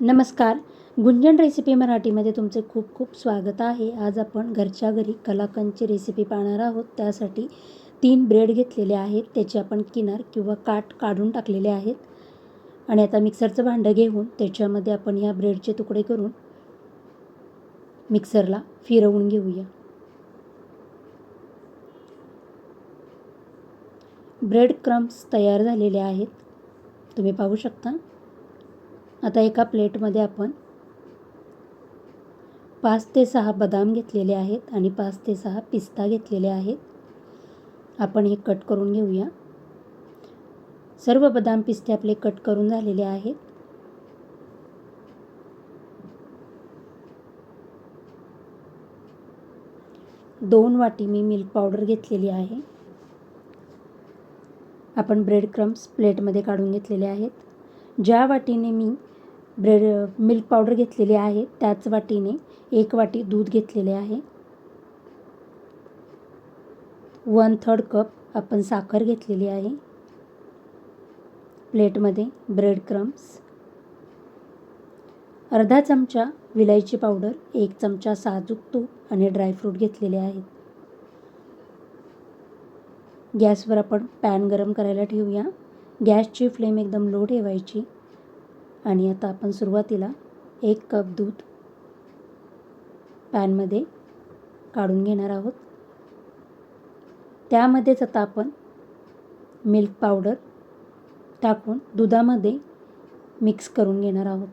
नमस्कार. गुंजन रेसिपी मराठीमध्ये तुमचे खूप खूप स्वागत आहे. आज आपण घरच्या घरी कलाकंदची रेसिपी पाहणार आहोत. त्यासाठी तीन ब्रेड घेतलेले आहेत. त्याचे आपण किनार किंवा काठ काढून टाकलेले आहेत. आणि आता मिक्सरचं भांडं घेऊन त्याच्यामध्ये आपण ह्या ब्रेडचे तुकडे करून मिक्सरला फिरवून घेऊया. ब्रेड क्रम्स तयार झालेले आहेत. तुम्ही पाहू शकता. आता एका प्लेटमध्ये आपण पाच ते सहा बदाम घेतलेले आहेत आणि पाच ते सहा पिस्ता घेतलेले आहेत. आपण हे कट करून घेऊया. सर्व बदाम पिस्ते आपले कट करून झालेले आहेत. दोन वाटी मी मिल्क पावडर घेतलेली आहे. आपण ब्रेड क्रम्स प्लेटमध्ये काढून घेतलेले आहेत. ज्या वाटीने मी ब्रेड मिल्क पावडर घेतलेली आहे त्याच वाटीने. एक वाटी दूध घेतलेले आहे. वन थर्ड कप आपण साखर घेतलेली आहे. प्लेटमध्ये ब्रेड क्रम्स. अर्धा चमचा विलायची पावडर एक चमचा साजूक तूप आणि ड्रायफ्रूट घेतलेले आहेत. गॅसवर आपण पॅन गरम करायला ठेवूया. गॅसची फ्लेम एकदम लो ठेवायची. आणि आता आपण सुरुवातीला एक कप दूध पॅनमध्ये काढून घेणार आहोत. त्यामध्येच आता आपण मिल्क पावडर टाकून दुधामध्ये मिक्स करून घेणार आहोत.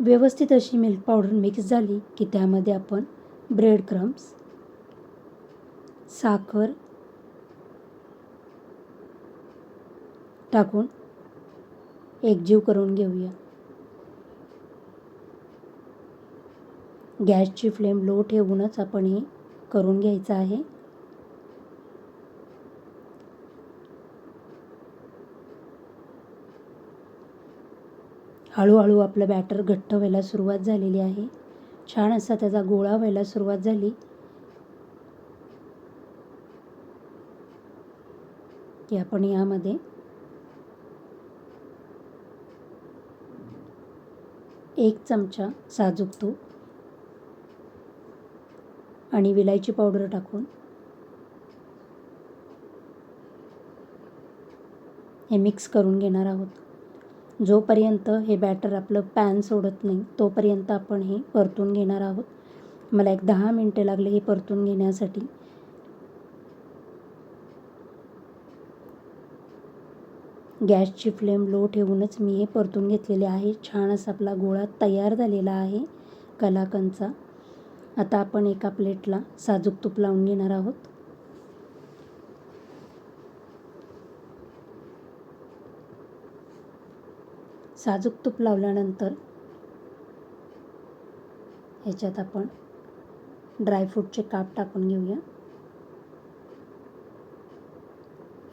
व्यवस्थित अशी मिल्क पावडर मिक्स झाली की त्यामध्ये आपण ब्रेड क्रम्स साखर टाकून एकजीव करून घेऊया. गॅसची फ्लेम लो ठेवूनच आपण हे करून घ्यायचं आहे. हळूहळू आपलं बॅटर घट्ट व्हायला सुरुवात झालेली आहे. छान असा त्याचा गोळा व्हायला सुरुवात झाली. की आपण यामध्ये एक चमचा साजूक तूप आणि विलायची पावडर टाकून हे मिक्स करून घेणार आहोत. जोपर्यंत हे बॅटर आपलं पॅन सोडत नाही तोपर्यंत आपण हे परतून घेणार आहोत. मला एक दहा मिनटं लागले हे परतून घेण्यासाठी. गॅसची फ्लेम लो ठेवूनच मी हे परतून घेतलेले आहे. छान असा आपला गोळा तयार झालेला आहे कलाकंदचा आता आपण एका प्लेटला साजूक तूप लावून घेणार आहोत. साजूक तूप लावल्यानंतर ह्याच्यात आपण ड्रायफ्रूटचे काप टाकून घेऊया.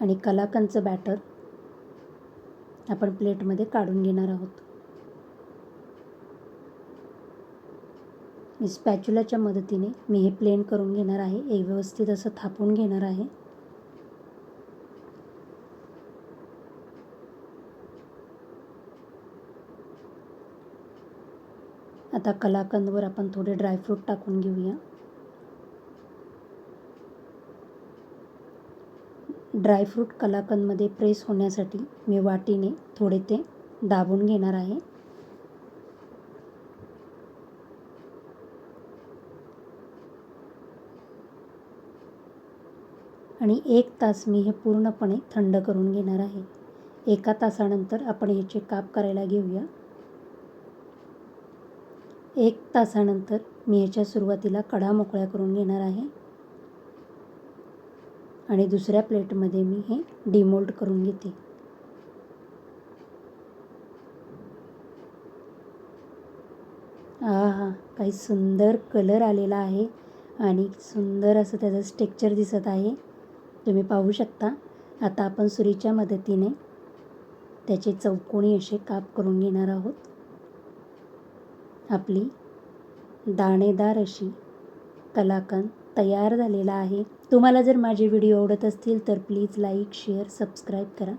आणि कलाकंदचं बॅटर आपण प्लेटमध्ये काढून घेणार आहोत. मी स्पॅच्युलाच्या मदतीने मी हे प्लेन करून घेणार आहे. एक व्यवस्थित असं थापून घेणार आहे. आता कलाकंदवर आपण थोडे ड्रायफ्रूट टाकून घेऊया. ड्रायफ्रूट कलाकंदमध्ये प्रेस होण्यासाठी मी वाटीने थोडे ते दाबून घेणार आहे. आणि एक तास मी हे पूर्णपणे थंड करून घेणार आहे. एका तासानंतर आपण ह्याचे काप करायला घेऊया. एक तासानंतर मी ह्याच्या सुरुवातीला कडा मोकळ्या करून घेणार आहे. आणि दुसऱ्या प्लेटमध्ये मी हे डिमोल्ड करून घेते. हा काही सुंदर कलर आलेला आहे आणि सुंदर असं त्याचं स्टेक्चर दिसत आहे. तुम्ही पाहू शकता आता आपण सुरीच्या मदतीने त्याचे चौकोणी असे काप करून घेणार आहोत. आपली दाणेदार अशी कलाकंद तयार झालेला आहे. तुम्हाला जर माझे व्हिडिओ आवडत असतील तर प्लीज लाईक शेअर सबस्क्राईब करा.